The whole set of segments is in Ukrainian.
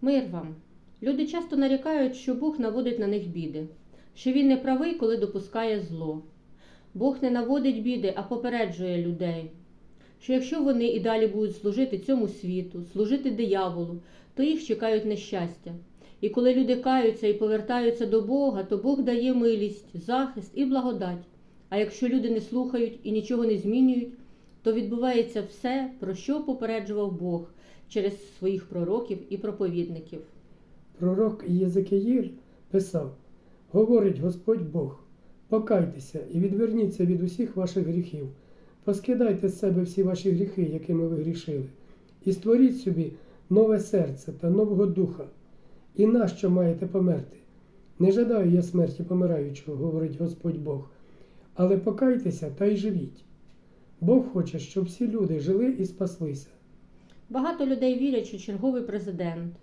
Мир вам. Люди часто нарікають, що Бог наводить на них біди, що він не правий, коли допускає зло. Бог не наводить біди, а попереджує людей, що якщо вони і далі будуть служити цьому світу, служити дияволу, то їх чекають нещастя. І коли люди каються і повертаються до Бога, то Бог дає милість, захист і благодать. А якщо люди не слухають і нічого не змінюють, то відбувається все, про що попереджував Бог через своїх пророків і проповідників. Пророк Єзекиїль писав: Говорить Господь Бог, покайтеся і відверніться від усіх ваших гріхів, поскидайте з себе всі ваші гріхи, якими ви грішили, і створіть собі нове серце та нового духа. І нащо маєте померти? Не жадаю я смерті помираючого, говорить Господь Бог, але покайтеся та й живіть. Бог хоче, щоб всі люди жили і спаслися. Багато людей вірять, що черговий президент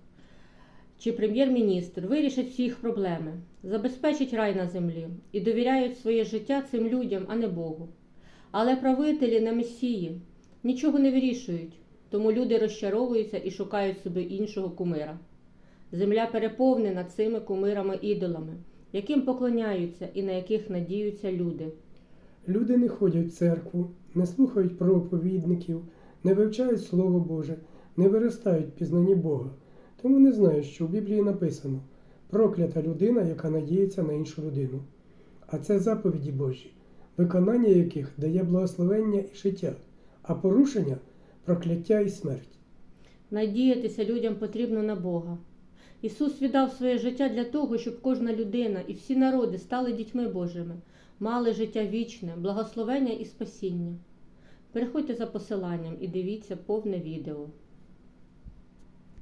чи прем'єр-міністр вирішить всі їх проблеми, забезпечить рай на землі і довіряють своє життя цим людям, а не Богу. Але правителі на месії нічого не вирішують, тому люди розчаровуються і шукають собі іншого кумира. Земля переповнена цими кумирами-ідолами, яким поклоняються і на яких надіються люди. Люди не ходять в церкву, не слухають проповідників, не вивчають Слово Боже, не виростають в пізнанні Бога. Тому не знають, що в Біблії написано проклята людина, яка надіється на іншу людину. А це заповіді Божі, виконання яких дає благословення і життя, а порушення прокляття і смерть. Надіятися людям потрібно на Бога. Ісус віддав своє життя для того, щоб кожна людина і всі народи стали дітьми Божими, мали життя вічне, благословення і спасіння. Переходьте за посиланням і дивіться повне відео.